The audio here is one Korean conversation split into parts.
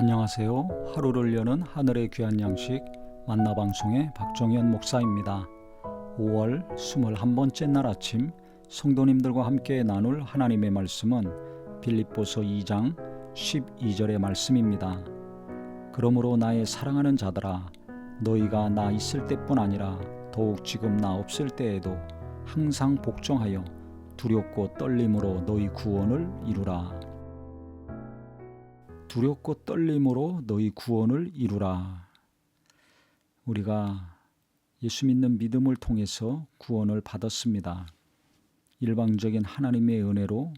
안녕하세요. 하루를 여는 하늘의 귀한 양식 만나 방송의 박정현 목사입니다. 5월 21번째 날 아침 성도님들과 함께 나눌 하나님의 말씀은 빌립보서 2장 12절의 말씀입니다. 그러므로 나의 사랑하는 자들아 너희가 나 있을 때뿐 아니라 더욱 지금 나 없을 때에도 항상 복종하여 두렵고 떨림으로 너희 구원을 이루라. 두렵고 떨림으로 너희 구원을 이루라. 우리가 예수 믿는 믿음을 통해서 구원을 받았습니다. 일방적인 하나님의 은혜로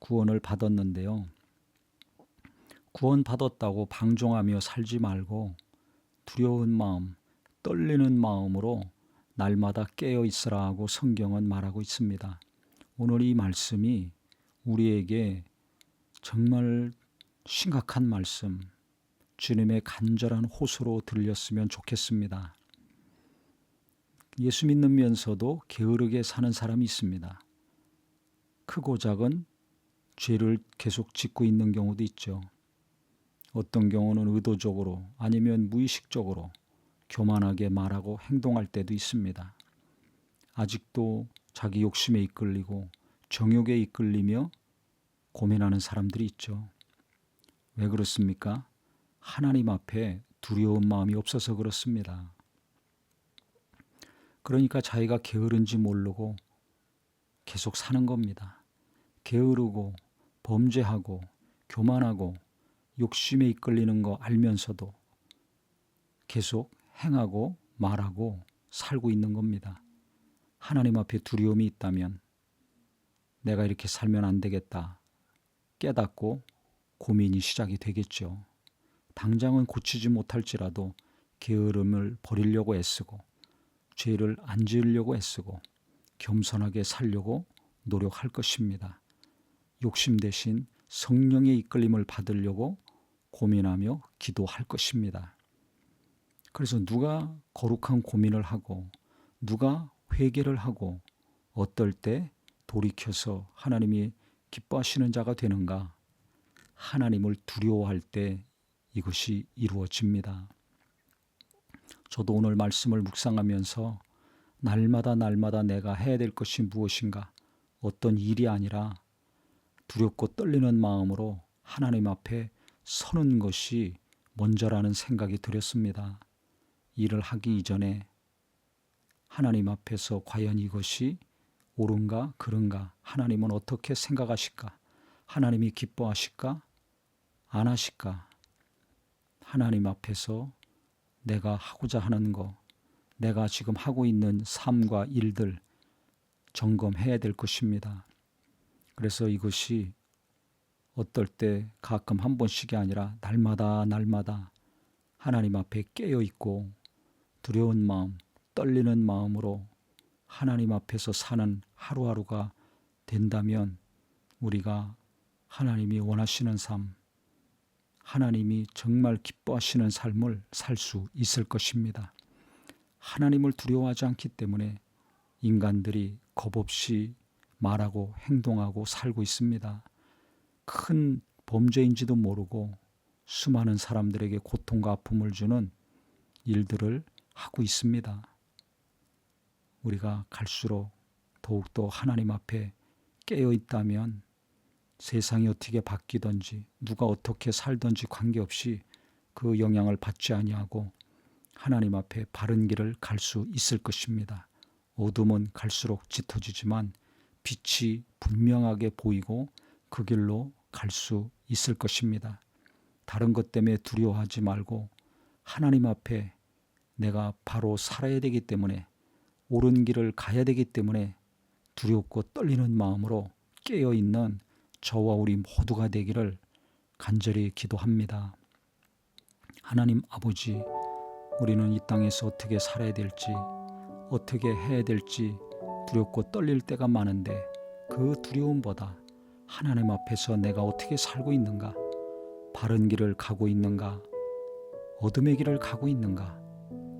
구원을 받았는데요. 구원 받았다고 방종하며 살지 말고 두려운 마음, 떨리는 마음으로 날마다 깨어 있으라 하고 성경은 말하고 있습니다. 오늘 이 말씀이 우리에게 정말 심각한 말씀, 주님의 간절한 호소로 들렸으면 좋겠습니다. 예수 믿으면서도 게으르게 사는 사람이 있습니다. 크고 작은 죄를 계속 짓고 있는 경우도 있죠. 어떤 경우는 의도적으로 아니면 무의식적으로 교만하게 말하고 행동할 때도 있습니다. 아직도 자기 욕심에 이끌리고 정욕에 이끌리며 고민하는 사람들이 있죠. 왜 그렇습니까? 하나님 앞에 두려운 마음이 없어서 그렇습니다. 그러니까 자기가 게으른지 모르고 계속 사는 겁니다. 게으르고 범죄하고 교만하고 욕심에 이끌리는 거 알면서도 계속 행하고 말하고 살고 있는 겁니다. 하나님 앞에 두려움이 있다면 내가 이렇게 살면 안 되겠다 깨닫고 고민이 시작이 되겠죠. 당장은 고치지 못할지라도 게으름을 버리려고 애쓰고 죄를 안 지으려고 애쓰고 겸손하게 살려고 노력할 것입니다. 욕심 대신 성령의 이끌림을 받으려고 고민하며 기도할 것입니다. 그래서 누가 거룩한 고민을 하고 누가 회개를 하고 어떨 때 돌이켜서 하나님이 기뻐하시는 자가 되는가? 하나님을 두려워할 때 이것이 이루어집니다. 저도 오늘 말씀을 묵상하면서 날마다 날마다 내가 해야 될 것이 무엇인가, 어떤 일이 아니라 두렵고 떨리는 마음으로 하나님 앞에 서는 것이 먼저라는 생각이 들었습니다. 일을 하기 이전에 하나님 앞에서 과연 이것이 옳은가 그른가 하나님은 어떻게 생각하실까 하나님이 기뻐하실까 안 하실까 하나님 앞에서 내가 하고자 하는 거 내가 지금 하고 있는 삶과 일들 점검해야 될 것입니다. 그래서 이것이 어떨 때 가끔 한 번씩이 아니라 날마다 날마다 하나님 앞에 깨어 있고 두려운 마음, 떨리는 마음으로 하나님 앞에서 사는 하루하루가 된다면 우리가 하나님이 원하시는 삶, 하나님이 정말 기뻐하시는 삶을 살 수 있을 것입니다. 하나님을 두려워하지 않기 때문에 인간들이 겁 없이 말하고 행동하고 살고 있습니다. 큰 범죄인지도 모르고 수많은 사람들에게 고통과 아픔을 주는 일들을 하고 있습니다. 우리가 갈수록 더욱더 하나님 앞에 깨어 있다면 세상이 어떻게 바뀌든지 누가 어떻게 살든지 관계없이 그 영향을 받지 아니하고 하나님 앞에 바른 길을 갈 수 있을 것입니다. 어둠은 갈수록 짙어지지만 빛이 분명하게 보이고 그 길로 갈 수 있을 것입니다. 다른 것 때문에 두려워하지 말고 하나님 앞에 내가 바로 살아야 되기 때문에 옳은 길을 가야 되기 때문에 두렵고 떨리는 마음으로 깨어 있는 저와 우리 모두가 되기를 간절히 기도합니다. 하나님 아버지, 우리는 이 땅에서 어떻게 살아야 될지, 어떻게 해야 될지 두렵고 떨릴 때가 많은데 그 두려움보다 하나님 앞에서 내가 어떻게 살고 있는가, 바른 길을 가고 있는가, 어둠의 길을 가고 있는가,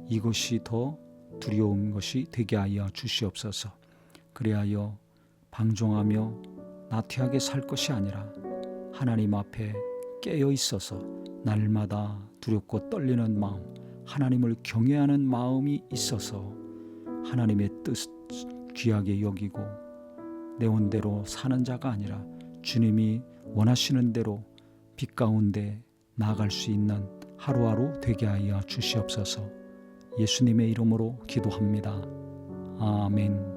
이것이 더 두려운 것이 되게 하여 주시옵소서. 그리하여 방종하며 나태하게 살 것이 아니라 하나님 앞에 깨어 있어서 날마다 두렵고 떨리는 마음, 하나님을 경외하는 마음이 있어서 하나님의 뜻 귀하게 여기고 내 원대로 사는 자가 아니라 주님이 원하시는 대로 빛 가운데 나아갈 수 있는 하루하루 되게 하여 주시옵소서. 예수님의 이름으로 기도합니다. 아멘.